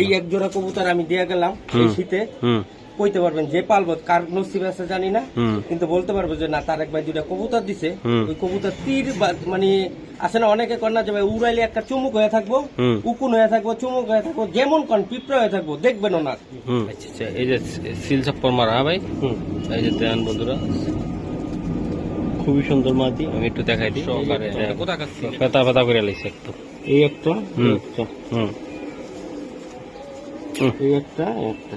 এই এক জোড়া কবুতর আমি দিয়ে গেলাম এই শীতে। কইতে পারবেন যে পালবো কার নসিব আছে জানি না কিন্তু বলতে পারব যে না তার এক ভাই দুটা কবুতর দিছে। ওই কবুতর তীর মানে আছে না অনেকে কর না যে ভাই উড়াইলে একটা চুমুক হয়ে থাকব উকুন হয়ে থাকব চুমুক হয়ে থাকব যেমন কন পিঁপড়া হয়ে থাকব দেখবেন ওনার। আচ্ছা আচ্ছা এই যে সিল চপ্পর মারা হ্যাঁ ভাই? হুম। এই যে দেন বন্ধুরা খুবই সুন্দর মাটি আমি একটু দেখাই দিই। সহকারে। পেতা পেতা করে লাইছে একটু এই একটা হুম। হুম। এই একটা একটা।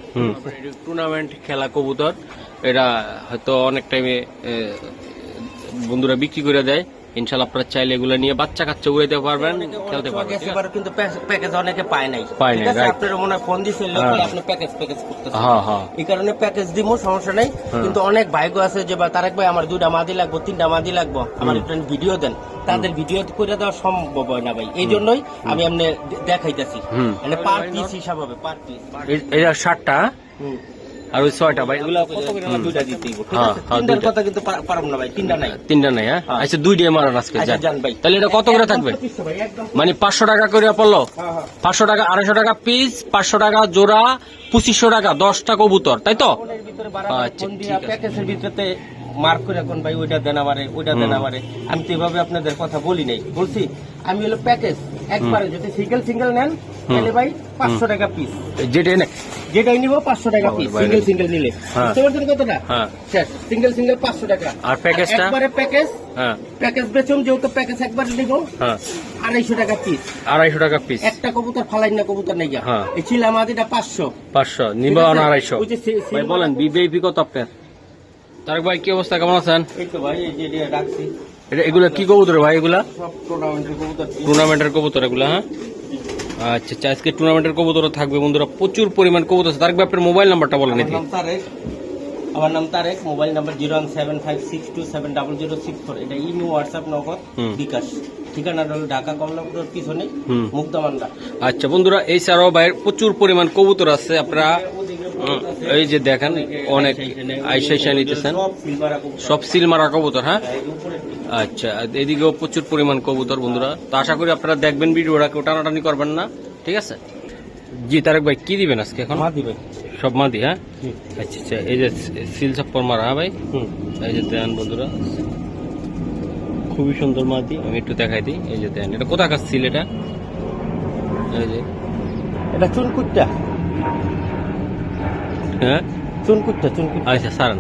টুর্নামেন্ট খেলা কবুতর এটা হয়তো অনেক টাইমে বন্ধুরা বিক্রি করে দেয়। ইনশাল্লাহ আপনারা চাইলে এগুলো নিয়ে বাচ্চা কাচ্চা উড়াইতে পারবেন খেলতে পারবেন কিন্তু প্যাকেজ অনেকে পায় নাই। পায় নাই, আপনার মনে হয় ফোন দিছিল হ্যাঁ। আপনি প্যাকেজ প্যাকেজ করতেছেন। হ্যাঁ হ্যাঁ। এই কারণে প্যাকেজ দিব সমস্যা নাই। হ্যাঁ। কিন্তু অনেক ভাইগো আছে যে তারেক ভাই আমার দুইটা মাদি লাগবো তিনটা মাদি লাগবো আমার একটু ভিডিও দেন। তাদের ভিডিও করে দেওয়া সম্ভব হয় না ভাই। এই জন্যই আমি এমনি দেখাইতেছি। মানে পার পিস হিসাব হবে পার পিস এটা ষাটটা আর ওই ছয়টা ভাই। হ্যাঁ, হ্যাঁ। কথা কিন্তু পারব না ভাই তিনটা নাই। তিনটা নাই হ্যাঁ? হ্যাঁ। আচ্ছা দুই দিয়ে মারান আজকে আচ্ছা তাহলে এটা কত করে থাকবে? একদম 25 ভাই, একদম। মানে পাঁচশো টাকা করে পড়ল। পাঁচশো টাকা আড়াইশো টাকা পিস পাঁচশো টাকা জোড়া পঁচিশশো টাকা দশটা কবুতর তাই তো? ভিতরে বারবার আচ্ছা, ভিতরে মার্ক করে এখন ভাই ওইটা দেন আমারে ওইটা দেন আমারে। আমি তো এভাবে আপনাদের কথা বলি নাই। বলছি আমি হলো প্যাকেজ একবারে যদি সিঙ্গেল সিঙ্গেল নেন তাহলে ভাই পাঁচশো টাকা পিস যেটা এনে যেটাই নিব পাঁচশো টাকা পিস সিঙ্গেল সিঙ্গেল নিলে। হ্যাঁ। বুঝতে পারছেন কতটা হ্যাঁ। শেষ। সিঙ্গেল সিঙ্গেল পাঁচশো টাকা। আর প্যাকেজটা? একবারে প্যাকেজ হ্যাঁ। প্যাকেজ বেচুম যেহেতু প্যাকেজ একবার নিব। হ্যাঁ। আড়াইশো টাকা পিস আড়াইশো টাকা পিস একটা কবুতর ফালাই না কবুতর নেই হ্যাঁ। এই ছিলাম আদিটা পাঁচশো। পাঁচশো। নিব আড়াইশো। ভাই বলেন বিবিআইপি কত আপনার? তারক ভাই কি অবস্থা? কেমন আছেন? এই তো ভাই এই যে রাখছি। এটা এগুলা কি কবুতর ভাই এগুলা? সব টুর্নামেন্টের কবুতর। টুর্নামেন্টের কবুতর এগুলা হ্যাঁ? আচ্ছা আচ্ছা আজকে টুর্নামেন্টের কবুতর থাকবে বন্ধুরা প্রচুর পরিমাণ কবুতর আছে। তারেক আপনার মোবাইল নাম্বারটা বলেন এটি তারেক আমার নাম Tarek mobile number zero one seven five six two seven double zero six four. এটা ইমো হোয়াটসঅ্যাপ নগদ। বিকাশ। ঠিকানা হলো ঢাকা কমলাপুরের পিছনে মুক্তমান্ডা। আচ্ছা বন্ধুরা এই ছাড়াও ভাইয়ের প্রচুর পরিমাণ কবুতর আছে। আপনারা এই যে দেখেন অনেক আইসা আইসা নিতেছেন। সব সিল মারা কবুতর হ্যাঁ? আচ্ছা এদিকেও প্রচুর পরিমাণ কবুতর বন্ধুরা। তো আশা করি আপনারা দেখবেন ভিডিওটা কেউ টানাটানি করবেন না ঠিক আছে? জি তারেক ভাই কি দিবেন আজকে এখন? সব মাদি হ্যাঁ? আচ্ছা আচ্ছা এই যে সিল চপ্পর মারা হ্যাঁ ভাই? হুম। এই যে দেন বন্ধুরা। খুবই সুন্দর মাদি। আমি একটু দেখাই দিই। এই যে দেন এটা কোথাকার সিল এটা? এই যে। এটা চুনকুটটা। হ্যাঁ? চুনকুটটা আচ্ছা সারান।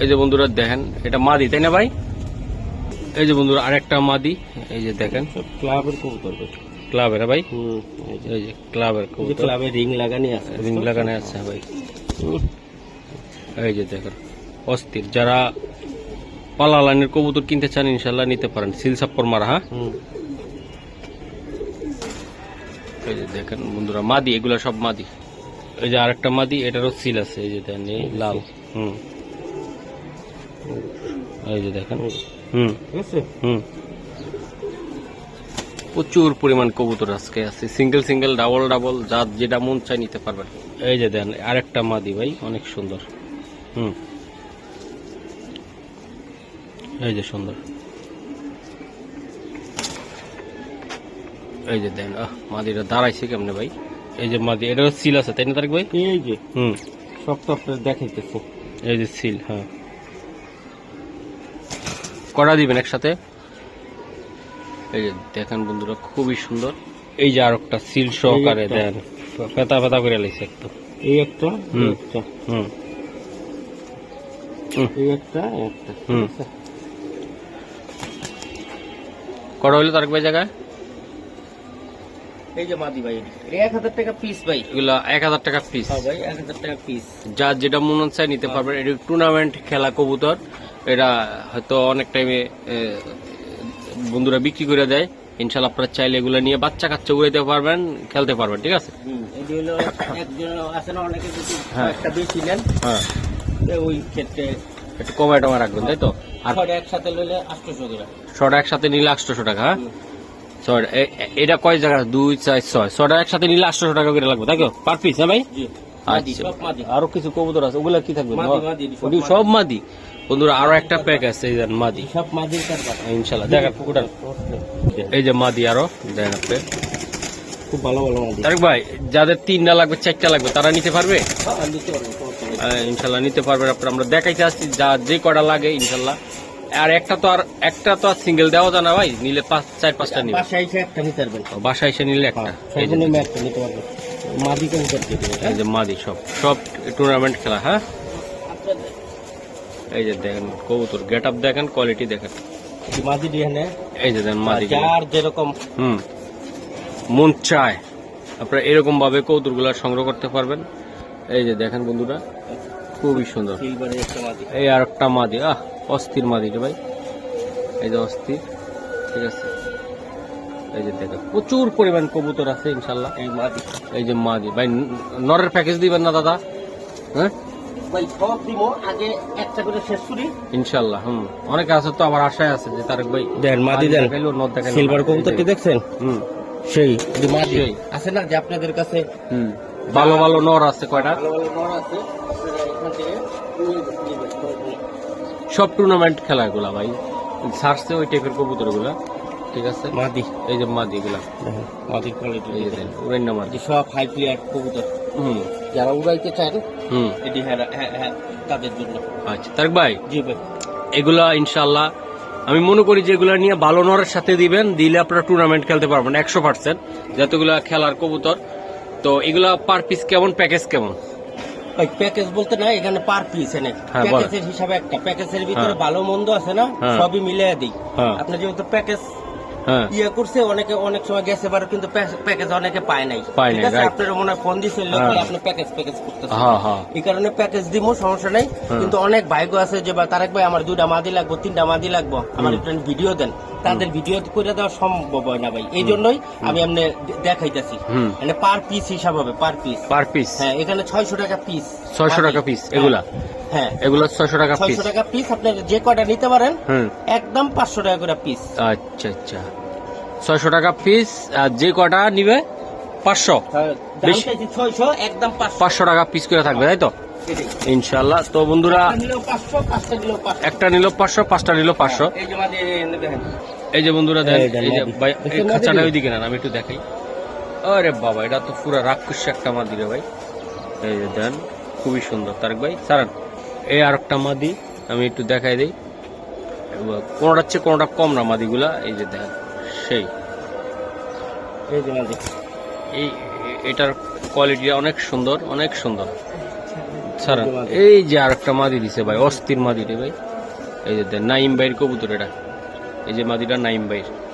এই যে বন্ধুরা দেখেন এটা মাদি তাই না ভাই? এই যে বন্ধুরা আরেকটা মাদি। এই যে দেখেন। ক্লাবের কবুতর ক্লাবের ভাই? হুম এই যে- ক্লাবের কবুতর। ক্লাবে রিং লাগানি আছে রিং লাগানো আছে ভাই। এই যে দেখেন অস্থির। যারা পালা লাইনের কবুতর কিনতে চান ইনশাল্লাহ নিতে পারেন। সিল সাপ্পর মারা হ্যাঁ? এই যে দেখেন বন্ধুরা মাদি এগুলো সব মাদি। এই যে আরেকটা মাদি এটারও সিল আছে এই যে দেখেন এই লাল। হুম। এই যে দেখেন হুম। হুম। প্রচুর পরিমাণ কবুতর আজকে আছে। সিঙ্গেল সিঙ্গেল ডাবল ডাবল যা যেটা মন চাই নিতে পারবেন। এই যে দেন আরেকটা মাদি ভাই অনেক সুন্দর। হুম। এই যে সুন্দর। এই যে দেন মাদিটা দাঁড়াইছে কেমনে ভাই? এই যে মাদি এটারও সিল আছে তাই না তারিক ভাই? এই যে। হুম। সব তো আপনার দেখাইতেছি। এই যে সিল হ্যাঁ। কটা দিবেন একসাথে? এই যে দেখেন বন্ধুরা খুবই সুন্দর। এই যে আর একটা সিল সহকারে দেন ফেতা ফেতা করে লাইছে একটু এই একটা। হুম। হুম। এই একটা একটা। হুম। কটা হইল তারক ভাই জায়গায়? এই যে মাদি ভাই এক হাজার টাকা পিস ভাই। এগুলা এক হাজার টাকা পিস হ্যাঁ ভাই এক হাজার টাকা পিস যার যেটা মন চায় নিতে পারবেন এটা টুর্নামেন্ট খেলা কবুতর। এটা হয়তো অনেক টাইমে বন্ধুরা বিক্রি করে দেয়। ইনশাল্লাহ আপনারা চাইলে এগুলো নিয়ে বাচ্চা কাচ্চা উড়াইতে পারবেন খেলতে পারবেন ঠিক আছে? হ্যাঁ। হ্যাঁ। ওই ক্ষেত্রে একটু কমায় টমায় রাখবেন তাই তো? আর একসাথে লইলে আটশোশো একসাথে নিলে আটশোশো টাকা হ্যাঁ? এটা কয় জায়গা? দুই চার ছয়। ছটা একসাথে নিলে আটশোশো টাকা করে লাগবে তাই পার পিস হ্যাঁ ভাই? আচ্ছা। আরও কিছু কবুতর আছে ওগুলা কি থাকবে? সব মাদি। বন্ধুরা আরও একটা প্যাক আছে এই দেন মাদি। সব ইনশাল্লাহ দেখেন ওটার এই যে মাদি আরও দেন আপনি খুব ভালো ভালো মাদি। তারেক ভাই যাদের তিনটা লাগবে চারটা লাগবে তারা নিতে পারবে? ইনশাল্লাহ নিতে পারবেন আপনারা আমরা দেখাইতে আসছি যা যে কটা লাগে ইনশাল্লাহ আর একটা তো আর একটা তো আর সিঙ্গেল দেওয়া যায় না ভাই নিলে পাঁচ চার পাঁচটা নিবে। বাসায় এসে একটা নিতে পারবেন। বাসায় এসে নিলে একটা। হ্যাঁ, এই যে একটা নিতে পারবেন মাদি এই যে মাদি সব সব টুর্নামেন্ট খেলা হ্যাঁ? এই যে দেখেন কবুতর গেট আপ দেখেন কোয়ালিটি দেখেন। এই মাদি দিয়ে এই যে দেখেন মাদি যার যেরকম হুম। মন চায়। আপনারা এরকম ভাবে কৌতুকগুলো সংগ্রহ করতে পারবেন। এই যে দেখেন বন্ধুরা খুবই সুন্দর। এই আর একটা মাদি আহ অস্থির মাদি ভাই। এই যে অস্থির ঠিক আছে। এই যে দেখেন প্রচুর পরিমাণ কবুতর আছে ইনশাল্লাহ এই মাদি। এই যে মাদি ভাই নরের প্যাকেজ দিবেন না দাদা? হ্যাঁ? ভাই সব দিব আগে একটা করে শেষ করি। ইনশাল্লাহ হুম। অনেকে আছে তো আমার আশায় আছে যে তারেক ভাই দেন মাদি দেন। দেখাইলো নর দেখাইলো সিলভার কবুতরটি দেখছেন? হুম। সেই যে মাদি। আছে না যে আপনাদের কাছে ভালো ভালো নর আছে কয়টা? ভালো ভালো নর আছে। সব টুর্নামেন্ট খেলাগুলা ভাই। সার্চে ওই টাইপের কবুতরগুলা ঠিক আছে? মাদি। এই যে মাদি গুলা দেখেন মাদির কোয়ালিটি এই যে দেন উড়াইনা মাদি। সব হাই প্লেয়ার কবুতর। হুম। যারা উড়াইতে চান হুম। এটি হ্যাঁ হ্যাঁ হ্যাঁ তাদের জন্য। আচ্ছা তারেক ভাই জি ভাই। এগুলা ইনশাল্লাহ আমি মনে করি যে এগুলা নিয়ে ভালো নরের সাথে দিবেন দিলে আপনারা টুর্নামেন্ট খেলতে পারবেন একশো পার্সেন্ট যতগুলা খেলার কবুতর তো এগুলা পার পিস কেমন প্যাকেজ কেমন? ভাই প্যাকেজ বলতে না এখানে পার পিস এনে। হ্যাঁ, প্যাকেজের হিসাবে একটা। প্যাকেজের ভিতরে হ্যাঁ। ভালো মন্দ আছে না হ্যাঁ। সবই মিলিয়ে দিই। আপনার আপনি যেহেতু প্যাকেজ হ্যাঁ ইয়ে করছে অনেকে অনেক সময় গেছে বারো কিন্তু প্যাকেজ অনেকে পায় নাই। ঠিক আছে? আপনার মনে হয় ফোন লোক হ্যাঁ। আপনি প্যাকেজ প্যাকেজ করতেছেন। হ্যাঁ হ্যাঁ। এই কারণে প্যাকেজ দিব সমস্যা নাই। হ্যাঁ। কিন্তু অনেক ভাইগো আছে যে বা তারেক ভাই আমার দুইটা মাদি লাগবো তিনটা মাদি লাগবো আমার একটু ভিডিও দেন। তাদের ভিডিও করে দেওয়া সম্ভব হয় না ভাই। এই জন্যই আমি আপনি দেখাইতেছি। মানে পার পিস হিসাব হবে পার পিস পার পিস হ্যাঁ এখানে ছয়শো টাকা পিস ছয়শো টাকা পিস এগুলা? হ্যাঁ এগুলা ছয়শো টাকা পিস ছয়শো টাকা পিস আপনি যে কয়টা নিতে পারেন একদম পাঁচশো টাকা করে পিস আচ্ছা আচ্ছা। ছয়শো টাকা পিস আর যে কটা নিবে? পাঁচশো। পাঁচশো। টাকা পিস করে থাকবে তাই তো? ইনশাল্লাহ তো বন্ধুরা একটা নিল পাঁচশো পাঁচটা নিল পাঁচশো। এই যে বন্ধুরা খাঁচাটা? ওইদিকে নেন আমি একটু দেখাই। আরে বাবা এটা তো পুরো রাক্ষস একটা আমার দিকে ভাই। এই যে দেন। খুবই সুন্দর, তারেক ভাই। সারান এই আর একটা মাদি আমি একটু দেখাই দিই। কোনটা হচ্ছে, কোনটা কম না মাদিগুলা। এই যে দেখেন সেই। এই যে মাদি। এই, এটার কোয়ালিটি অনেক সুন্দর অনেক সুন্দর। সারান এই যে। আর একটা মাদি দিছে ভাই, অস্থির মাদি রে ভাই। এই যে নাইম ভাইয়ের কবুতর এটা। এই যে মাদিটা নাইম ভাইয়ের।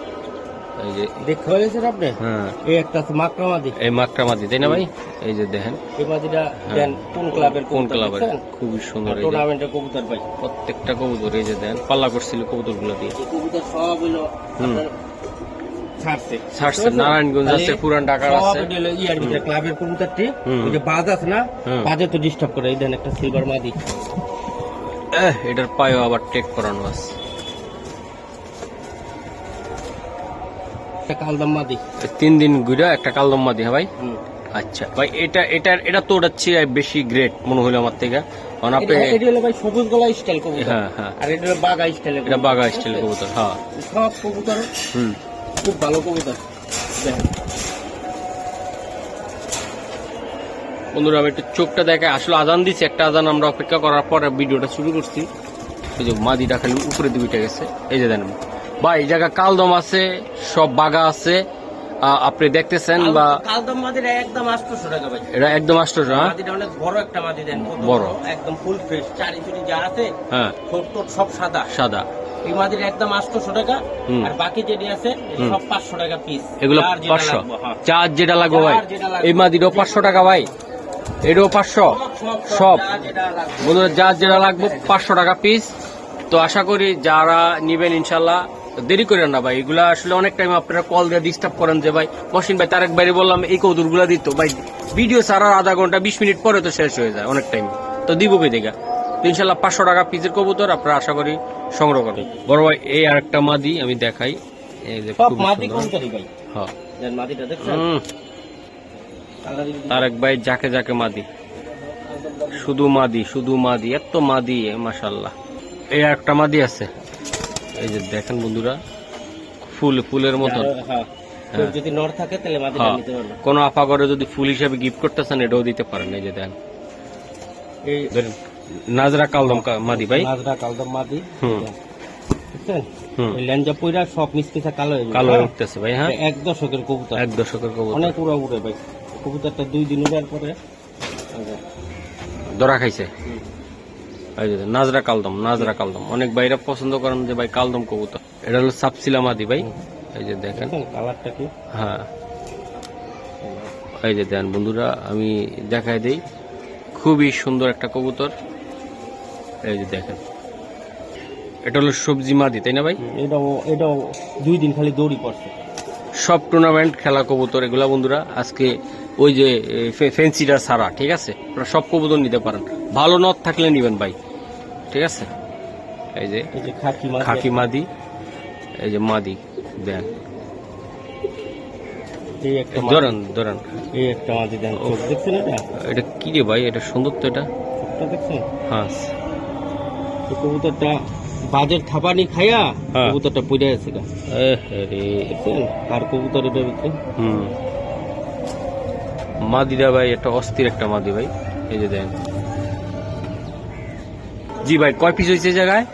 এই যে দেখতে পেয়েছেন আপনি? হ্যাঁ। এই একটা আছে মাকড়া এই মাকটা তাই না ভাই? এই যে দেখেন। এই মাদিটা দেন কোন ক্লাবের কোন ক্লাবের? খুবই সুন্দর এই যে। কবুতর ভাই। প্রত্যেকটা কবুতর এই যে দেন পাল্লা করছিল কবুতর দিয়ে। কবুতর সব হইল আপনার ছাড়ছে। ছাড়ছে, বুঝছেন? নারায়ণগঞ্জ আছে, পুরান ঢাকার আছে। ইয়ার ভিতরে ক্লাবের কবুতরটি। ওই যে বাজ আছে না। বাজে তো ডিস্টার্ব করে। এই দেন একটা সিলভার মাদি। এটার পায়েও আবার টেক করানো আছে। একটা কালদাম মাদি। তিন দিন ঘুরে একটা কালদম মাদি হ্যাঁ ভাই। আচ্ছা। ভাই এটা এটা এটা তো চেয়ে বেশি গ্রেট মনে হলো আমার থেকে। কারণ আপনি এটা এটা হলো ভাই সবুজ গলা স্টাইল কবুতর। হ্যাঁ হ্যাঁ। আর এটা হলো বাগা স্টাইল এটা বাঘা স্টাইল কবুতর হ্যাঁ। সব কবুতর হুম। খুব ভালো কবুতর। দেখেন। বন্ধুরা আমি একটু চোখটা দেখে আসলে আজান দিচ্ছি একটা আজান আমরা অপেক্ষা করার পর ভিডিওটা শুরু করছি। এই যে মাদিটা খালি উপরে দিকে গেছে। এই যে দেন। ভাই এই জায়গা কালদম আছে সব বাগা আছে। আপনি দেখতেছেন বা কালদম মাদির একদম আটশোশো টাকা ভাই। এটা একদম হ্যাঁ? অনেক বড় একটা মাদি দেন বড়। একদম ফুল ফ্রেশ চারি চুরি যা আছে হ্যাঁ। ঠোঁট সব সাদা। সাদা। এই মাদির একদম আটশোশো টাকা আর বাকি যেটি আছে সব পাঁচশো টাকা পিস এগুলো পাঁচশো। চার যেটা লাগবে ভাই। এই মাদিটাও পাঁচশো টাকা ভাই। এটাও পাঁচশো। সব বন্ধুরা যার যেটা লাগবে পাঁচশো টাকা পিস তো আশা করি যারা নিবেন ইনশাল্লাহ দেরি করেন না ভাই এগুলা আসলে অনেক টাইম আপনারা কল দিয়ে ডিস্টার্ব করেন যে ভাই মসিন ভাই তারেক বাইরে বললাম এই কৌতুরগুলা দিত। ভাই ভিডিও ছাড়ার আধা ঘণ্টা বিশ মিনিট পরে তো শেষ হয়ে যায় অনেক টাইম তো দিব কে দেখা তো ইনশাল্লাহ পাঁচশো টাকা পিসের কবুতর আপনারা আশা করি সংগ্রহ করবেন। বড় ভাই এই আরেকটা মাদি আমি দেখাই। এই যে হ্যাঁ। তারেক ভাই যাকে যাকে মাদি। শুধু মাদি শুধু মাদি এত মাদি মাশাল্লাহ এই একটা মাদি আছে। এই যে দেখেন বন্ধুরা ফুল ফুলের মতন। হ্যাঁ যদি নর থাকে তাহলে মাদিটা হ্যাঁ। নিতে কোনো আপা করে যদি ফুল হিসাবে গিফট করতেছেন এটাও দিতে পারেন। এই যে দেন। এই নাজরা কালদম মাদি ভাই? নাজরা কালদম মাদি। হুম। ল্যাঞ্জা সব কালো হয়ে কালো হ্যাঁ? উঠতেছে ভাই হ্যাঁ? এক দশকের কবুতর। এক দশকের কবুতর। অনেক উড়া উড়ে ভাই। কবুতরটা দুই দিন উড়ার পরে ধরা খাইছে। নাজরা কালদম নাজরা কালদম। অনেক ভাইরা পছন্দ করেন যে ভাই কালদম কবুতর। এটা হলো সাপসিলা মাদি ভাই। এই যে দেখেন। দেখেন কালারটা কি? হ্যাঁ। এই যে দেন বন্ধুরা আমি দেখাই দেই। খুবই সুন্দর একটা কবুতর। এই যে দেখেন। এটা হলো সবজি মাদি তাই না ভাই? এটাও এটাও দুই দিন খালি দৌড়ি পড়ছে। সব টুর্নামেন্ট খেলা কবুতর এগুলা বন্ধুরা। আজকে ওই যে ফেন্সিটা সারা ঠিক আছে? আপনারা সব কবুতর নিতে পারেন। ভালো নথ থাকলে নিবেন ভাই ঠিক আছে? এই যে খাকি খাকি মাদি এই যে মাদি দেন। এই একটা মাছ ধরেন ধরেন। এই একটা মাছ দেন। চোখ দেখছেন এটা? এটা কি রে ভাই? এটা সুন্দর তো এটা। দেখছেন? হ্যাঁ। কবুতরটা বাজের থাপানি খাইয়া হ্যাঁ। কবুতরটা পড়ে আছে গা। আর কবুতর এটা ভিতরে? হুম। মাদিরা ভাই একটা অস্থির একটা মাদি ভাই। এই যে দেন। জি ভাই কয় পিস হয়েছে জায়গায়?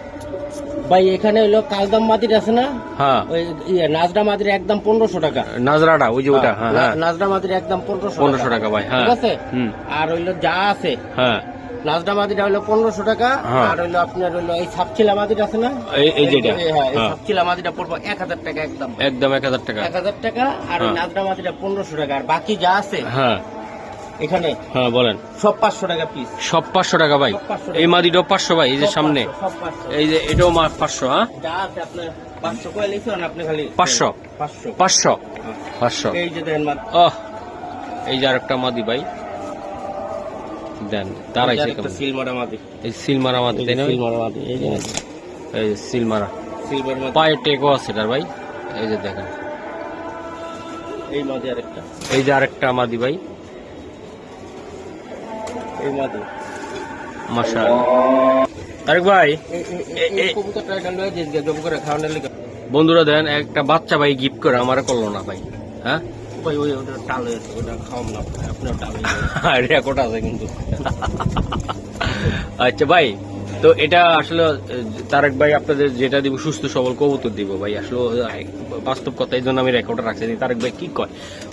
ভাই এখানে হলো কালদাম মাদির আছে না? হ্যাঁ। ওই ইয়ে নাজরা মাদির একদম পনেরোশো টাকা। নাজরাটা ওই যে ওটা হ্যাঁ হ্যাঁ। নাজরা মাদির একদম পনেরোশো পনেরোশো টাকা। ভাই হ্যাঁ। ঠিক আছে? আর হইল যা আছে। হ্যাঁ। নাজরা মাদিটা হইল পনেরোশো টাকা হ্যাঁ। আর হইল আপনার হইল এই সাপচিলা মাদির আছে না? এই যেটা। হ্যাঁ এই হ্যাঁ। সাপচিলা মাদিটা পড়ব এক হাজার টাকা একদম। একদম এক হাজার টাকা। এক হাজার টাকা আর ওই হ্যাঁ। নাজরা মাদিটা পনেরোশো টাকা আর বাকি যা আছে হ্যাঁ। এখানে হ্যাঁ বলেন। সব পাঁচশো টাকা পিস সব পাঁচশো টাকা ভাই। সব 500 টাকা। এই মাদিটাও পাঁচশো ভাই এই যে সামনে। এই যে এটাও পাঁচশো হ্যাঁ? যা আছে আপনার পাঁচশো আপনি খালি পাঁচশো। পাঁচশো। পাঁচশো। পাঁচশো এই যে দেন এই যে আরেকটা মাদি ভাই। দেন দাঁড়াইছে কেমন সিল মারা মাদি এই সিল মারা মাদি তাই না সিল মারা মাদি এই যে এই সিল মারা সিলভার মাদি পায়ে টেকও আছে এটার ভাই। এই যে দেখেন। এই মাদি আরেকটা। এই যে আরেকটা মাদি ভাই। এই মাদি। তারেক ভাই বন্ধুরা দেন একটা বাচ্চা ভাই গিফট করে আমার করল না ভাই। হ্যাঁ? ভাই ওই ওটা টাল হয়ে আছে ওটা খাওয়াম না আপনার। আছে কিন্তু আচ্ছা ভাই তো এটা আসলে তারেক ভাই আপনাদের যেটা দিব সুস্থ সবল কবুতর দিব ভাই। আসলে বাস্তব কথা এই জন্য আমি রেকর্ডে রাখছি তারেক ভাই কি কয়?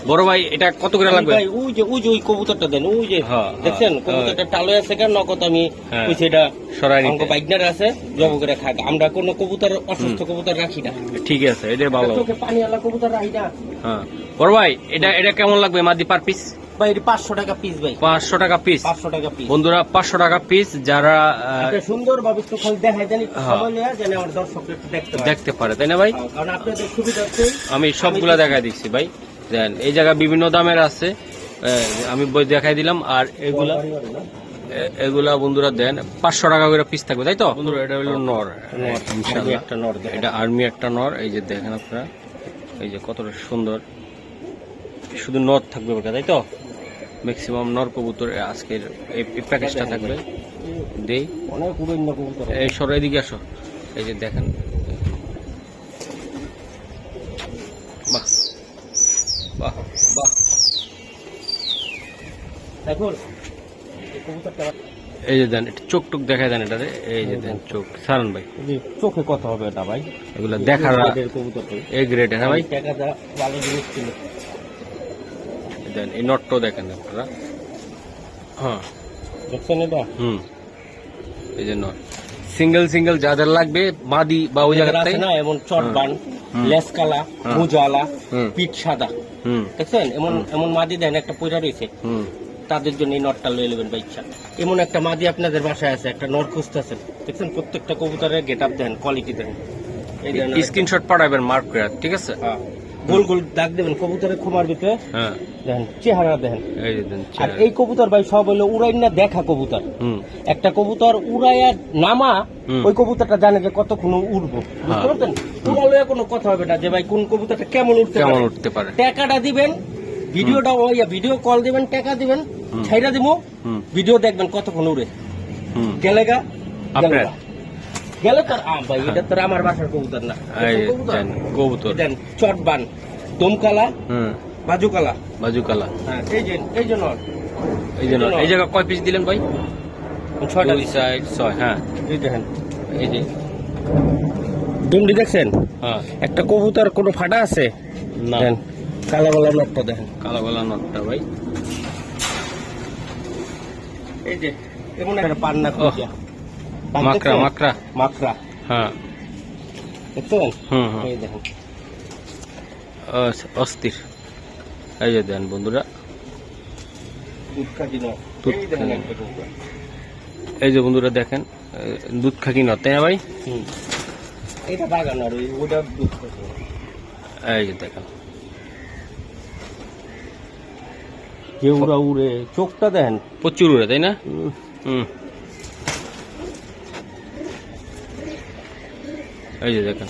বড় ভাই এটা কত করে লাগবে? ভাই ওই যে ওই যে ওই কবুতরটা দেন ওই যে হ্যাঁ, দেখছেন? হ্যাঁ, কবুতরটা টাল হয়ে আছে কেন? নগদ আমি হ্যাঁ। ওই সেটা সরাই অঙ্ক নিতে। বাইকনার আছে জব করে খাক। আমরা কোনো কবুতর অসুস্থ কবুতর রাখি না। ঠিক আছে এটা ভালো। চোখে পানি আলা কবুতর রাখি না। হ্যাঁ। বড় ভাই এটা এটা কেমন লাগবে মাদি পার পিস ভাই পাঁচশো টাকা পিস ভাই। পাঁচশো টাকা পিস পাঁচশো টাকা পিস বন্ধুরা পাঁচশো টাকা পিস যারা আহ, সুন্দর ভাবে একটু খালি দেখাই দেন একটু হ্যাঁ। সময় যেন আমার দর্শকরা একটু দেখতে পারে। দেখতে পারে তাই না ভাই? হ্যাঁ, কারণ আপনাদের সুবিধা হচ্ছে আমি সবগুলা দেখাই দিচ্ছি ভাই। দেন এই জায়গা বিভিন্ন দামের আছে। আমি বই দেখাই দিলাম আর এগুলা এগুলা বন্ধুরা দেন পাঁচশো টাকা করে পিস থাকবে তাই তো? বন্ধুরা এটা হলো নর একটা নর এটা আর্মি একটা নর এই যে দেখেন আপনারা। এই যে কতটা সুন্দর। শুধু নর থাকবে ওটা তাই তো? ম্যাক্সিমাম নর কবুতর আজকের এই প্যাকেজটা থাকবে। দেই। অনেক উড়ন্য কবুতর এই সরো এদিকে আসো। এই যে দেখেন। বাহ বাহ বাহ। দেখুন এই কবুতরটা এই যে দেন চোখ টুক দেখায় দেন এটারে। এই যে দেন চোখ। সারান ভাই। চোখে কথা হবে এটা ভাই। এগুলো দেখার। এ গ্রেড হ্যাঁ ভাই। দেন এই নটটাও দেখেন আপনারা। হ্যাঁ দেখছেন এটা? হুম। এই যে নট সিঙ্গেল সিঙ্গেল যাদের লাগবে মাদি বা ওই জায়গাতে না এমন চট বান। লেস কালা হুম। পিঠ সাদা। দেখছেন? এমন এমন মাদি দেন একটা পয়সা রয়েছে। তাদের জন্য এই নটটা লয়ে নেবেন বা ইচ্ছা। এমন একটা মাদি আপনাদের বাসায় আছে একটা নট খুঁজতেছেন। দেখছেন? প্রত্যেকটা কবুতরের গেট আপ দেন। কোয়ালিটি দেন স্ক্রিনশট পাঠাবেন মার্ক করে ঠিক আছে? হ্যাঁ। গোল গোল দাগ দেবেন কবুতরের খোমার ভিতরে। হ্যাঁ। দেখেন চেহারা দেখেন। দেন আর এই কবুতর ভাই সব হলো উড়াইন না দেখা কবুতর। একটা কবুতর উড়াইয়া নামা ওই কবুতরটা জানে যে কতক্ষণ উড়বো। বুঝতে হ্যাঁ। উড়ালে কোনো কথা হবে না যে ভাই কোন কবুতরটা কেমন উঠতে কেমন পারে। উঠতে পারে। টাকাটা দিবেন ভিডিওটা ওইয়া ভিডিও কল দিবেন টাকা দিবেন ছাইরা দিব ভিডিও দেখবেন কতক্ষণ উড়ে। গেলেগা? আপনার? গেলে তার আম ভাই এটা তোর আমার বাসার কবুতর না। কবুতর? দেন চট বান দমকালা বাজুকালা। বাজু কালা হ্যাঁ এই যে এই যে নর। এই জন্য এই জায়গা কয় পিস দিলেন ভাই? ছয়টা সাইড ছয় হ্যাঁ। এই দেখেন। এই যে। ডুমডি দেখছেন? হ্যাঁ। একটা কবুতর কোনো ফাটা আছে? না। কালা গলা নটটা দেখেন। কালা গলা নটটা ভাই। এই যে এমন একটা পান্না খুঁজিয়া মাকড়া মাকড়া। মাকড়া। হ্যাঁ। দেখছেন? হুম হুম। এই দেখেন। অস্থির। এই যে দেন বন্ধুরা। এই যে বন্ধুরা দেখেন দুধ খাকি না তাই না ভাই? হুম। এটা বাগান আর ওটা দুধ এই যে দেখেন। উড়া উড়ে চোখটা দেখেন প্রচুর উড়ে তাই না? হুম, এই যে দেখেন।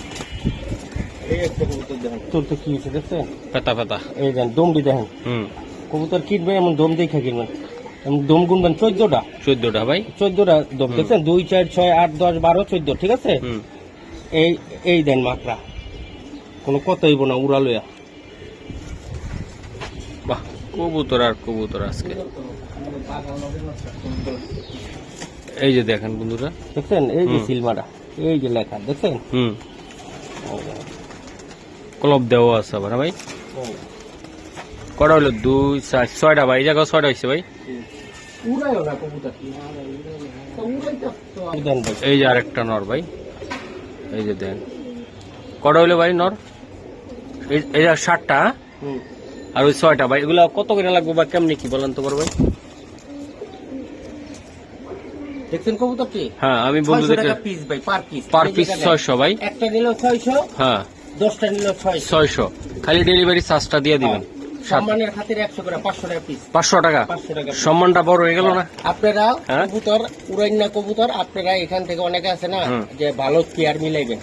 এই একটা কবুতর দেখেন তোর তো কি হয়েছে দেখছেন? পেতা এই দেখেন দমডি দেখেন। হুম। কবুতর কিনবে এমন দম দেখা কিনবেন। দম গুনবেন চোদ্দটা। চোদ্দটা ভাই। চোদ্দটা দম দেখছেন? দুই চার ছয় আট দশ বারো চোদ্দ ঠিক আছে? এই এই দেন মাকড়া কোনো কথা হইব না উড়া লইয়া। বাহ কবুতর আর কবুতর আজকে। এই যে দেখেন বন্ধুরা। দেখছেন? এই যে। সিলমাটা এই যে লেখা দেখছেন? হুম। ক্লব দেওয়া আছে আবার হ্যাঁ ভাই? কটা হলো দুই চার ছয়টা ভাই এই জায়গায় ছয়টা হয়েছে ভাই। এই যে আরেকটা নর ভাই। এই যে দেন। কটা হইল ভাই নর? এই যে ষাটটা হ্যাঁ? আর ওই ছয়টা ভাই এগুলো কত করে লাগবে বা কেমনি কি বলেন তো বড় ভাই দেখছেন কবুতরটি হ্যাঁ আমি বন্ধু দেখেন পিস ভাই পার পিস পার পিস ছয়শো ভাই। একটা নিল ছয়শো হ্যাঁ। দশটা নিল ছয়শো। ছয়শো। খালি ডেলিভারি চার্জটা দিয়ে দিবেন। সম্মানের খাতিরে একশো করে পাঁচশো টাকা পিস পাঁচশো টাকা? পাঁচশো টাকা সম্মানটা বড় হয়ে গেল না? আপনারা? কবুতর উড়াইন কবুতর আপনারা এখান থেকে অনেকে আছে না যে ভালো পেয়ার মিলাইবেন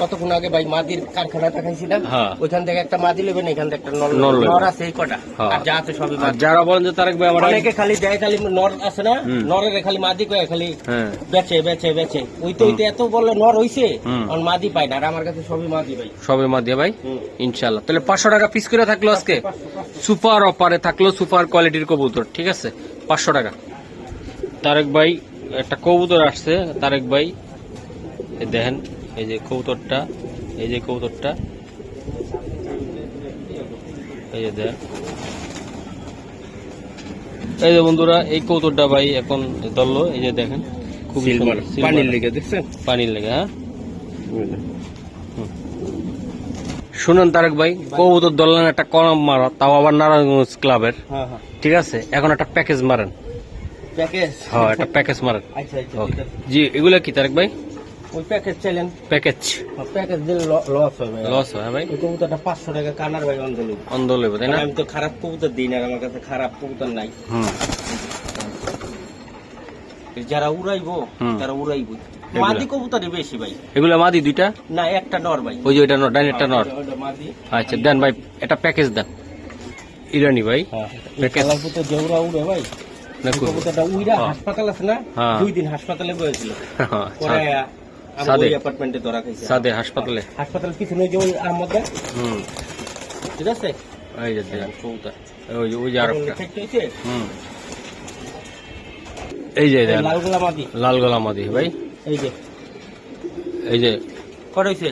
কতক্ষণ আগে ভাই মাদির কারখানা দেখাইছিলাম। ওইখান থেকে একটা মাদি নেবেন এখান থেকে একটা নর নর নেবেন। নেবেন। নর আছে এই কটা। আর যা আছে সবই মাদি। যারা বলেন যে তারেক ভাই আমার অনেকে খালি দেয় খালি নর আছে না নরের খালি মাদি কয়ে খালি হ্যাঁ। বেচে বেচে বেচে। ওই তো ওইতে এত বলল নর হইছে আর মাদি পাই না আর আমার কাছে সবই মাদি ভাই। সবে মা দিয়ে ভাই হুম। ইনশাল্লাহ তাহলে পাঁচশো টাকা পিস করে থাকল আজকে? সুপার অপারে থাকল সুপার কোয়ালিটির কবুতর ঠিক আছে? পাঁচশো টাকা। তারেক ভাই একটা কবুতর আসছে তারেক ভাই। দেখেন এই যে কবুতরটা এই যে কবুতরটা। এই যে দেখেন। এই যে বন্ধুরা এই কবুতরটা ভাই এখন ধরলো এই যে দেখেন silver। পানির লেগে দেখছেন? পানির লেগে হ্যাঁ? শুনুন তারেক ভাই কবুতর দলেন একটা কলম মারা তাও আবার নারায়ণগঞ্জ ক্লাবের। হ্যাঁ হ্যাঁ। ঠিক আছে? এখন একটা প্যাকেজ মারেন। প্যাকেজ? হ্যাঁ একটা প্যাকেজ মারেন। আচ্ছা আচ্ছা। জি এগুলা কি তারেক ভাই? ওই প্যাকেজ চাইলেন। প্যাকেজ। প্যাকেজ দিলে লস হবে। লস হয় ভাই। কবুতরটা পাঁচশো টাকা কানার ভাই অঞ্জলি অন্ধ লেবে তাই না? আমি তো খারাপ কবুতর দিই না আমার কাছে খারাপ কবুতর নাই। হুম। যারা উড়াইবো তারা উড়াইবো। মাদি কবুতরই বেশি ভাই। এগুলা মাদি দুইটা? না একটা নর ভাই। ওই যে ওইটা নর ডাইনেরটা নর। আচ্ছা দেন ভাই এটা প্যাকেজ দেন। ইরানি ভাই হ্যাঁ জেউরা উড়ে ভাই। উইরা হ্যাঁ। হাসপাতাল আছে না? হ্যাঁ। দুই দিন হাসপাতালে পরে সাদে- অ্যাপার্টমেন্টে ধরা খাইছি। সাদে হাসপাতালে। হাসপাতাল পিছনে যে ওই আহমদে হুম। ঠিক আছে? এই যে কবুতর ওই ওই আরেকটা। হুম। এই যে দেন লালগোলা মাদি। লাল গলা মাদি ভাই। এই যে। এই যে। কত হয়েছে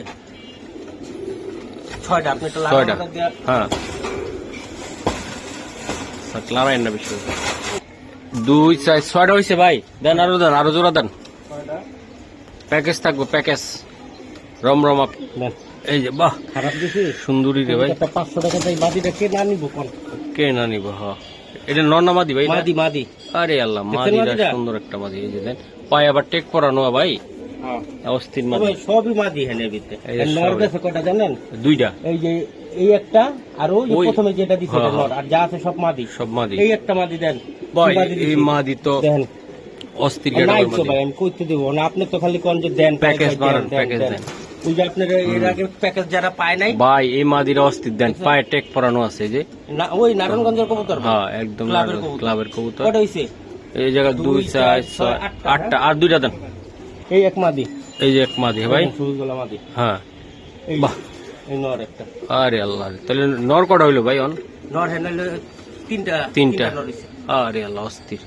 ছয়টা আপনি ছয়টা। হ্যাঁ। ক্লারাইন না বেশি। দুই চার ছয়টা হয়েছে ভাই। দেন আরও দেন আরও জোড়া দেন। প্যাকেজ থাকব প্যাকেজ। রম রম দেন। এই যে বাহ। খারাপ দিছি সুন্দরী রে ভাই। একটা পাঁচশো টাকা চাই মাদিটা কে না নিবো কোন? কে না নিব হ এটা মাদি ভাই মাদি মাদি। আরে আল্লাহ মাদিটা? সুন্দর একটা মাদি এই যে দেন। পায়ে আবার টেক পরানো ভাই। হ্যাঁ। অস্থির মাদি সবই মাদি নর গেছে কটা জানেন? দুইটা। এই যে এই একটা আর ওই প্রথমে যেটা দিছে হ্যাঁ, নর। আর যা আছে সব মাদি সব মাদি এই একটা মাদি দেন। এই মাদি তো দেন। অস্থির নাই মাদি ভাই আমি কইতে দিব না। আপনি তো খালি কোন যে দেন প্যাকেজ দেন, বানান, প্যাকেজ দেন। দেন। ওই যে আপনার এর আগে প্যাকেজ যারা পায় নাই ভাই এই মাদির অস্থির দেন। পায়ে টেক পরানো আছে যে। না ওই নারায়ণগঞ্জের কবুতর হ্যাঁ একদম ক্লাবের কবুতর। হইছে? এই জায়গায় দুই, চার ছয় আটটা, আটটা। আর দুইটা দেন। এই এক মাদি। এই যে এক মাদি ভাই। মাদি। হ্যাঁ। বাহ। এই নর একটা। আরে আল্লাহ তাহলে নর কটা হইল ভাই অন? নর হ্যান্ডেল তিনটা তিনটা। আরে আল্লাহ অস্থির।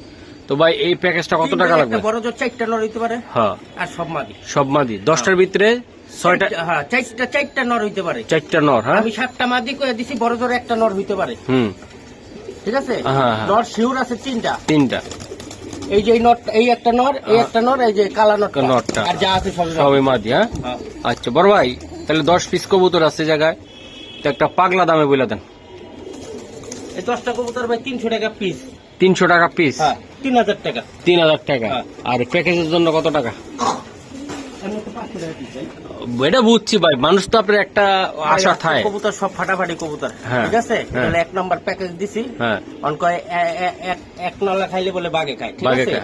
তো ভাই এই প্যাকেজটা কত টাকা লাগবে? বড় জোর চারটা নর হইতে পারে। হ্যাঁ। আর সব মাদি। সব মাদি। দশটার ভিতরে ছয়টা চারটা- হ্যাঁ চারটা চারটা নর হইতে পারে। চারটা নর হ্যাঁ? আমি সাতটা মাদি করে দিছি বড় জোর একটা নর হইতে পারে। হুম। ঠিক আছে? হ্যাঁ, হ্যাঁ। নর শিউর আছে তিনটা। তিনটা। এই যে এই নট এই একটা নর এই একটা নর এই যে কালা নট নটটা। আর যা আছে সব সবই মাদি হ্যাঁ? আচ্ছা বড় ভাই তাহলে দশ পিস কবুতর আছে জায়গায়। তো একটা পাগলা দামে বলে দেন। এই দশটা কবুতর ভাই তিনশো টাকা পিস তিনশো টাকা পিস হ্যাঁ তিন হাজার টাকা। তিন হাজার টাকা? হ্যাঁ। আর প্যাকেজের জন্য কত টাকা? এটা বুঝছি ভাই মানুষ তো আপনার একটা আশা থাকে। কবুতর সব ফাটাফাটি কবুতর হ্যাঁ, ঠিক আছে? হ্যাঁ। তাহলে এক নাম্বার প্যাকেজ দিছি। হ্যাঁ। এক নলা খাইলে বলে বাগে খায় ঠিক আছে?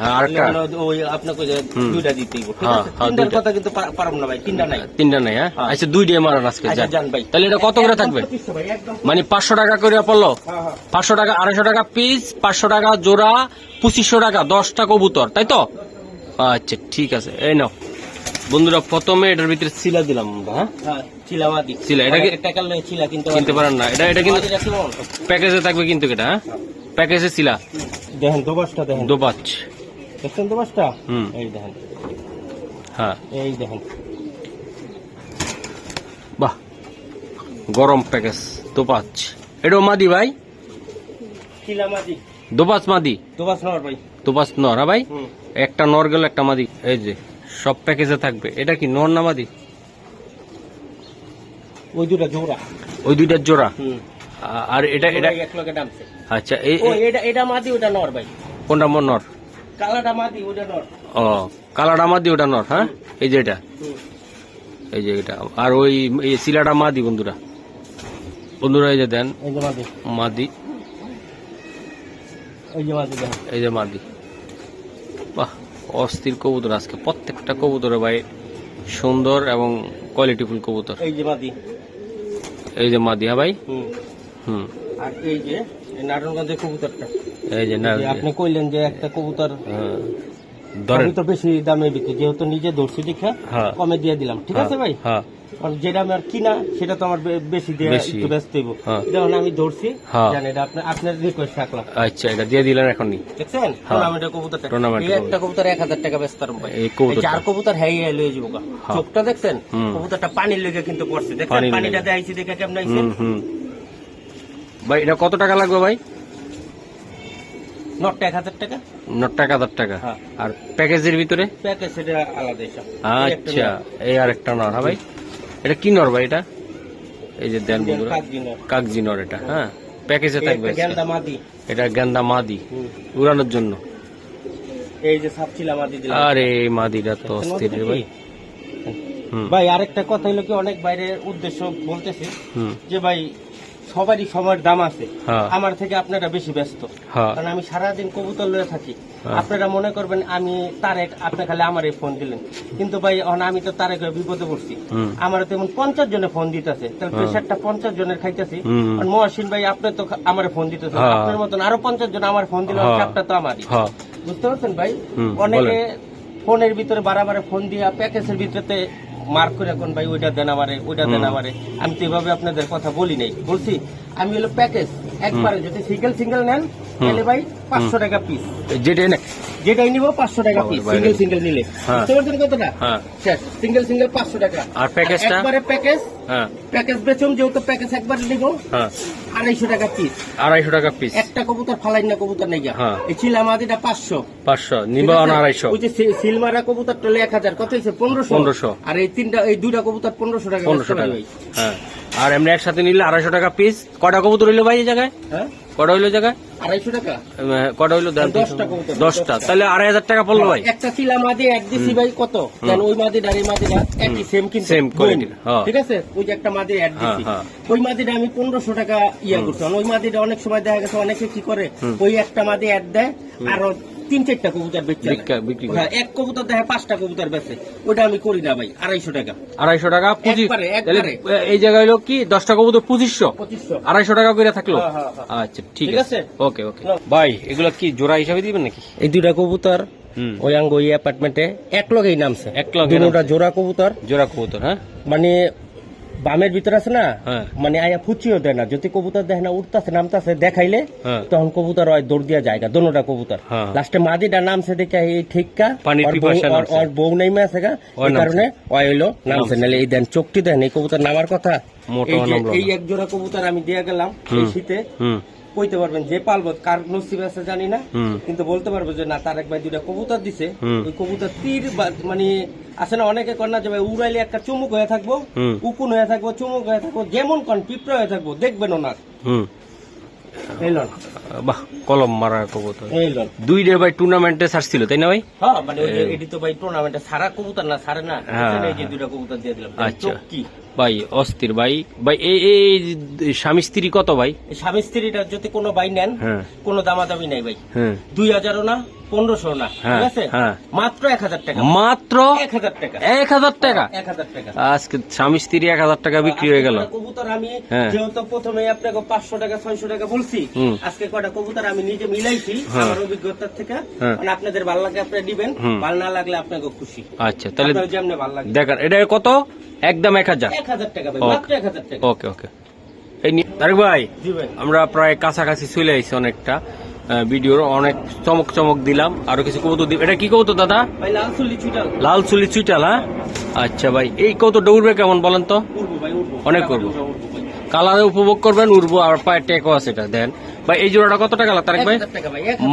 ওই আপনাকে যে দুইটা দিতেই ঠিক আছে? তিনটার কথা কিন্তু পার- পারব না ভাই তিনটা নাই। তিনটা নেই হ্যাঁ। আচ্ছা দুই দিয়ে মারান আজকে আচ্ছা যান। যান ভাই। তাহলে এটা কত করে থাকবে? 2500 ভাই, একদম মানে পাঁচশো টাকা করে পড়ল? হ্যাঁ, হ্যাঁ। পাঁচশো টাকা আড়াইশো টাকা পিস পাঁচশো টাকা জোড়া পঁচিশশো টাকা দশটা কবুতর তাই তো? আচ্ছা ঠিক আছে এই নাও। বন্ধুরা প্রথমে এটার ভিতরে সিলা দিলাম আমরা হ্যাঁ? হ্যাঁ চিলামাদি চিলা, এটা টাকা লয়ে চিলা কিনতে কিনতে পারেন না এটা এটা কিন্তু। প্যাকেজে থাকবে কিন্তু এটা হ্যাঁ? প্যাকেজে সিলা দেখেন দোবাসটা দেখেন। দোপাচ দেখছেন দোবাসটা হুম। এই দেখেন। হ্যাঁ। এই দেখেন। বাহ গরম প্যাকেজ দোপাচ এটাও মাদি ভাই? চিলামাদি দোপাচ মাদি? দোবাস নর ভাই। দোপাচ নর হ্যাঁ ভাই? একটা নর গেল একটা মাদি এই যে। সব প্যাকেজে থাকবে। এটা কি নর না মাদি? ওই দুটা জোড়া। ওই দুইটার জোড়া? আর এটা এটা এক লগে নামছে। আচ্ছা এই এটা এটা মাদি ওটা নর ভাই। কোনটা মন নর? কালাটা মাদি ওটা নর। ও কালাটা মাদি ওটা নর হ্যাঁ? এই যে এটা। এই যে এটা। আর ওই এই সিলাটা মাদি বন্ধুরা। বন্ধুরা এই যে দেন। এই যে মাদি। মাদি। এই যে মাদি এই যে মাদি। বাহ। অস্থির কবুতর আজকে। প্রত্যেকটা কবুতরে ভাই সুন্দর এবং কোয়ালিটিফুল কবুতর। এই যে মাদি। এই যে মাদি হ্যাঁ ভাই? হুম। হুম। আর এই যে এই নারায়ণগঞ্জের কবুতরটা। এই যে আপনি কইলেন যে একটা কবুতর হ্যাঁ। ধরেন। তো বেশি দামে বিক্রি যেহেতু নিজে ধরছি দেখা হ্যাঁ। কমে দিয়ে দিলাম। ঠিক আছে ভাই? হ্যাঁ। যেটা আমার কিনা সেটা তো আমার বেশি দিয়ে একটু ব্যস্ত হইব। হ্যাঁ। যেমন আমি ধরছি। হ্যাঁ। জানেন এটা আপনার আপনার রিকোয়েস্ট রাখলাম। আচ্ছা এটা দিয়ে দিলেন এখনই। দেখছেন? হ্যাঁ। টুর্নামেন্টের কবুতরটা। টুর্নামেন্টের এই একটা কবুতর এক হাজার টাকা ব্যস্ত ভাই এই। চার কবুতর হ্যাঁ হ্যাঁ লয়ে যাব হ্যাঁ। চোখটা দেখছেন? কবুতরটা পানির লেগে কিন্তু পড়ছে। দেখছেন? পানিটা। দেখাইছি দেখে কেমন আইছে ভাই এটা কত টাকা লাগবে ভাই? নটটা এক হাজার টাকা। নট টাকা হাজার টাকা। হ্যাঁ। আর প্যাকেজের ভিতরে? প্যাকেজ আলাদা আচ্ছা এই আর একটা হ্যাঁ ভাই? এটা কি নর ভাই এটা? এই যে দেন বন্ধুরা কাগজি নর। এটা হ্যাঁ? প্যাকেজে থাকবে একটা গেন্দা মাদি। এটা গেন্দা মাদি উড়ানোর জন্য। এই যে সাপচিলা মাদি দিলাম আরে এই মাদিটা তো অস্থির রে ভাই? ভাই আরেকটা কথা হলো কি অনেক বাইরে উদ্দেশ্য বলতেছে যে ভাই সবারই সময়ের দাম আছে। হ্যাঁ। আমার থেকে আপনারা বেশি ব্যস্ত। হ্যাঁ। কারণ আমি সারাদিন কবুতর লয়ে থাকি। হ্যাঁ। আপনারা মনে করবেন আমি তারেক আপনি খালি আমারে ফোন দিলেন। কিন্তু ভাই আমি তো তারেক বিপদে পড়ছি। আমার তেমন পঞ্চাশ জনে ফোন দিতেছে। তাহলে। প্রেশারটা পঞ্চাশ জনের খাইতেছি। মহাসিন ভাই আপনি তো আমার ফোন দিতেছেন। হ্যাঁ। আপনার মতন আরও পঞ্চাশ জন আমার ফোন দিল হ্যাঁ। চাপটা তো আমারই। বুঝতে পারছেন ভাই? অনেকে ফোনের ভিতরে বারবার ফোন দিয়া প্যাকেজের ভিতরে মার্ক করে এখন ভাই ওইটা দেন আমারে ওইটা দেন। আমারে। আমি তো এভাবে আপনাদের কথা বলি নাই। বলছি আমি হলো প্যাকেজ। একবারে যদি সিঙ্গেল সিঙ্গেল নেন তাহলে ভাই পাঁচশো টাকা পিস যেটা এনে যেটাই নিব পাঁচশো টাকা পিস সিঙ্গেল সিঙ্গেল নিলে। হ্যাঁ। বুঝতে পারছেন কতটা শেষ। সিঙ্গেল সিঙ্গেল পাঁচশো টাকা। আর প্যাকেজটা? একবারে প্যাকেজ প্যাকেজ বেচুম যেহেতু প্যাকেজ একবারে নিব। হ্যাঁ। আড়াইশো টাকা পিস আড়াইশো টাকা পিস একটা কবুতর ফালাই না কবুতর নাই হ্যাঁ। এই চিলামাদিটা পাঁচশো। পাঁচশো। নিবা? আড়াইশো। ওই যে সিলমারা কবুতর টলে এক হাজার। কত হয়েছে? পনেরোশো। 1500 আর এই তিনটা এই দুইটা কবুতর পনেরোশো টাকা পনেরোশো টাকা। হ্যাঁ। আর এমনি একসাথে নিলে আড়াইশো টাকা পিস কটা কবুতর হইল ভাই এই জায়গায়? হ্যাঁ? কটা হইল জায়গায়? আড়াইশো টাকা? কটা হইল? দশটা। তাহলে আড়াই হাজার টাকা পড়ল ভাই। একটা মাদি এক দিছি ভাই কত? ওই একই সেম কিন্তু হ্যাঁ। ঠিক আছে? ওই যে একটা হ্যাঁ, দিছি। ওই মাদিটা আমি পনেরোশো টাকা ইয়া করছি ওই মাদিটা অনেক সময় দেখা গেছে অনেকে কি করে? ওই একটা মাদি অ্যাড দেয় আরও তিন চারটা কবুতর বিক্রি- হ্যাঁ, এক কবুতর দেখে পাঁচটা কবুতর বেচে। ওটা আমি করি না ভাই আড়াইশো টাকা। আড়াইশো টাকা এই জায়গায় হলো কি দশটা কবুতর পঁচিশশো। পঁচিশশো। আড়াইশো টাকা করে থাকল। হ্যাঁ, হ্যাঁ। আচ্ছা ঠিক ঠিক আছে? ওকে ওকে। ভাই এগুলো কি জোড়া হিসাবে দিবেন নাকি? এই দুইটা কবুতর হুম। ওই আঙ্গ অ্যাপার্টমেন্টে এক লগেই নামছে। এক লগে দুটা জোড়া কবুতর। জোড়া কবুতর হ্যাঁ? মানে বামের ভিতরে আছে না হ্যাঁ। মানে আয়া ফুচিও দেয় না। যদি কবুতর দেখে না উঠতেছে নামতেছে দেখাইলে হ্যাঁ। তখন কবুতর হয় দৌড় দিয়া জায়গা দোনোটা কবুতর। হ্যাঁ। লাস্টে মাদিটা নামছে দেখে এই ঠিককা ওর বউ- নেই নেমে আছে গা এই কারণে ওই হইল নামছে। নাহলে এই দেন চোখটি দেন এই কবুতর নামার কথা। এই এক জোড়া কবুতর আমি দিয়ে গেলাম এই শীতে। কইতে পারবেন যে পালবো কার নসিব আছে জানি না কিন্তু বলতে পারব যে না তার এক ভাই দুটা কবুতর দিছে। ওই কবুতর তীর মানে আছে না অনেকে কন্যা যে ভাই উড়াইলে একটা চুমুক হয়ে থাকব উকুন হয়ে থাকব চুমুক হয়ে থাকব যেমন কন পিঁপড়া হয়ে থাকব দেখবেন ওনার। বাহ কলম মারা কবুতর। দুই ডে ভাই টুর্নামেন্টে ছাড়ছিল তাই না ভাই? হ্যাঁ মানে এটি তো ভাই টুর্নামেন্টে সারা কবুতর না সারে না হ্যাঁ, এই যে দুটা কবুতর দিয়ে দিলাম। আচ্ছা। কি ভাই অস্থির ভাই। ভাই এই স্বামী স্ত্রী কত ভাই? স্বামী স্ত্রীটা যদি কোনো ভাই নেন হ্যাঁ। কোনো দামাদামি নাই ভাই। হ্যাঁ। দুই হাজারও না পনেরোশো না হ্যাঁ, ঠিক আছে। মাত্র এক হাজার টাকা। মাত্র এক হাজার টাকা। এক হাজার টাকা? এক হাজার টাকা। আজকে স্বামী স্ত্রী এক হাজার টাকা বিক্রি গেল। কবুতর আমি। যেহেতু প্রথমে আপনাকে পাঁচশো টাকা ছয়শো টাকা বলছি আজকে কটা কবুতর আমি নিজে মিলাইছি। আমার অভিজ্ঞতার থেকে। মানে আপনাদের ভালো আপনি দিবেন। ভালো না লাগলে আপনাকে খুশি। আচ্ছা তাহলে যেমনি ভালো লাগে। দেখান এটা কত? একদম এক হাজার। ওকে। ওকে ওকে। এই নিয়ে তারেক ভাই আমরা প্রায় কাছাকাছি চলে আইছি অনেকটা ভিডিওর অনেক চমক চমক দিলাম আরও কিছু কবুতর দিব এটা কি কবুতর দাদা? লাল চুলি চুইটাল। হ্যাঁ? আচ্ছা ভাই এই কৌতো দৌড়বে কেমন বলেন তো? অনেক উঠবো। কালারে উপভোগ করবেন উড়বো আর পায়ে টেকও আছে এটা দেন। ভাই এই জোড়াটা কত টাকা তারেক ভাই? টাকা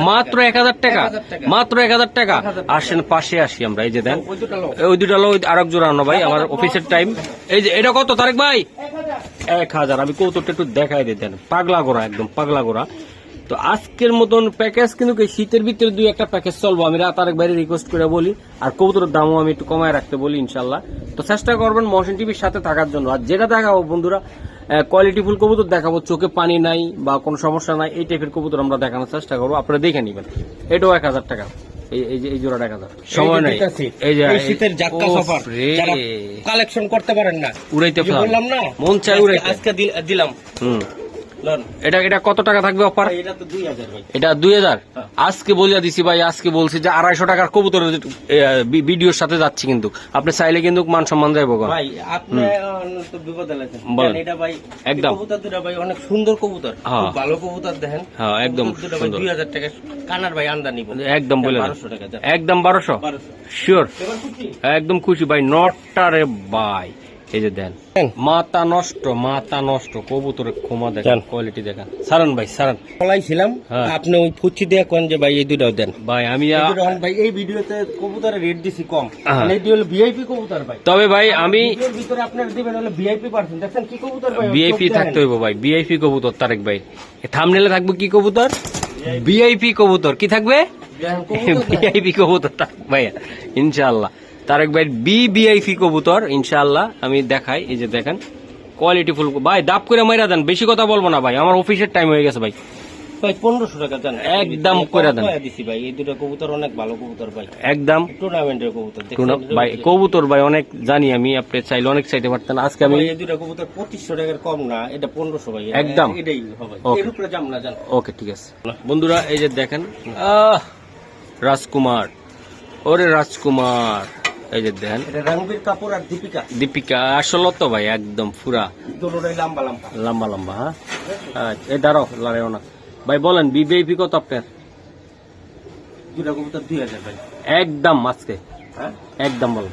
মাত্র টাকা। এক হাজার টাকা। টাকা। মাত্র এক হাজার টাকা। আসেন পাশে আসি আমরা এই যে দেন। ওই দুটো লো আরেক জোড়া আনো ভাই আমার অফিসের টাইম এই যে এটা কত তারেক ভাই? এক হাজার। আমি কৌতুকটা একটু দেখাই দিতেন পাগলা গোড়া একদম পাগলা গোড়া। তো আজকের মতন প্যাকেজ কিন্তু শীতের ভিতরে দুই একটা প্যাকেজ চলবো। আমি রাত আরেক বাইরে রিকোয়েস্ট করে বলি আর কবুতরের দামও আমি একটু কমায় রাখতে বলি ইনশাল্লাহ তো চেষ্টা করবেন মোশন টিভির সাথে থাকার জন্য। আর যেটা দেখাবো বন্ধুরা কোয়ালিটি ফুল কবুতর দেখাবো চোখে পানি নাই বা কোনো সমস্যা নাই এই টাইপের কবুতর আমরা দেখানোর চেষ্টা করব। আপনারা দেখে নিবেন। এটাও এক হাজার টাকা। এই এই যে এই জোড়াটা এক হাজার সময় নাই। এই যে শীতের জাক্কা সফর। কালেকশন করতে পারেন না। উড়াইতে পারলাম বললাম না মন চাই আজকে- উড়াইতে। আজকে দিলাম। হুম। এটা এটা কত টাকা থাকবে অফার এটা দুই হাজার। আজকে বলিয়া দিছি ভাই আজকে বলছি যে আড়াইশো টাকার কবুতর ভিডিওর সাথে যাচ্ছি কিন্তু। আপনি চাইলে কিন্তু মান সম্মান যাইব একদম। ভাই অনেক সুন্দর কবুতর। হ্যাঁ। ভালো কবুতর দেখেন। হ্যাঁ, একদম। দুই হাজার টাকা কানার ভাই একদম বলে। একদম বারোশো? শিওর খুশি? একদম খুশি ভাই নটটা রে ভাই। এই যে দেন। মাথা নষ্ট মাথা নষ্ট। কবুতরের ক্ষমা দেখেন কোয়ালিটি দেখেন। সারান ভাই সারান বলাইছিলাম হ্যাঁ। আপনি ওই ফুচি দিয়ে কোন যে ভাই এই দুটাও দেন। ভাই আমি ভাই এই ভিডিওতে কবুতরের রেট দিছি কম। হ্যাঁ। মানে এটি হলো ভিআইপি কবুতর ভাই। তবে ভাই আমি ভিতরে আপনারা দিবেন হলো ভিআইপি পার্সেন্ট দেখছেন কি কবুতর ভাই বিআইপি চোখ থাকতে হইব ভাই বিআইপি কবুতর তারেক ভাই। থামনেলে থাকবে কি কবুতর? বিআইপি কবুতর। কি থাকবে? দেখেন দেখেন। ভিআইপি কবুতর ভাইয়া। ইনশাআল্লাহ। তারেক ভাই বি ভিআইপি কবুতর ইনশাআল্লাহ। আমি দেখাই এই যে দেখেন কোয়ালিটি ফুল ভাই দাপ করে মাইরা দেন বেশি কথা বলব না ভাই আমার অফিসের টাইম হয়ে গেছে ভাই। ভাই পনেরোশো টাকা একদম করে দেন। দিছি ভাই এই দুটো কবুতর অনেক ভালো কবুতর ভাই। একদম। টুর্নামেন্টের কবুতর? ভাই কবুতর ভাই অনেক জানি আমি আপনি চাইলে অনেক চাইতে পারতেন। আজকে আমি এই দুটো কবুতর পঁচিশশো টাকার কম না এটা পনেরোশো ভাই একদম। এটাই হবে। এর উপরে যাম না জান ওকে ঠিক আছে। বন্ধুরা এই যে দেখেন আহ রাজকুমার। ওরে রাজকুমার। এই যে দেখেন আর দীপিকা। দীপিকা আসলে তো ভাই একদম পুরা। লম্বা লম্বা। লম্বা লম্বা হ্যাঁ? আচ্ছা, এই দাঁড়াও লড়াইও না। ভাই বলেন বিবিআইপি কত আপনার? দুটা কবুতর দুই হাজার ভাই। একদম আজকে। হ্যাঁ? একদম বলেন।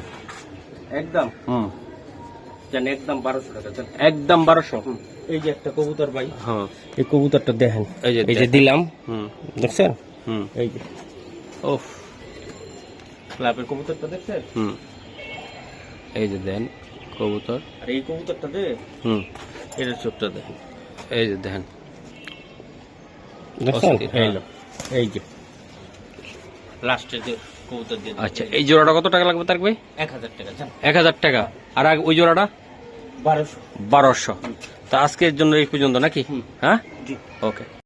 একদম? হুম। জান একদম বারোশো টাকা একদম বারোশো। এই যে একটা কবুতর ভাই। হ্যাঁ। এই কবুতরটা দেখেন। এই যে। দিলাম। হুম। দেখছেন? হুম। এই যে। ওফ লাভের কবুতরটা দেখছেন হুম। এই যে দেন কবুতর। আর এই কবুতরটা দে হুম। এটা চোখটা দেখেন। এই যে দেখেন হ্যাঁ। এই যে। লাস্টে যে কবুতর দিয়ে আচ্ছা এই জোড়াটা কত টাকা লাগবে তার ভাই? এক হাজার টাকা এক হাজার টাকা। আর ওই জোড়াটা? বারোশো। বারোশো। তা আজকের জন্য এই পর্যন্ত নাকি? হুম। হ্যাঁ? ওকে।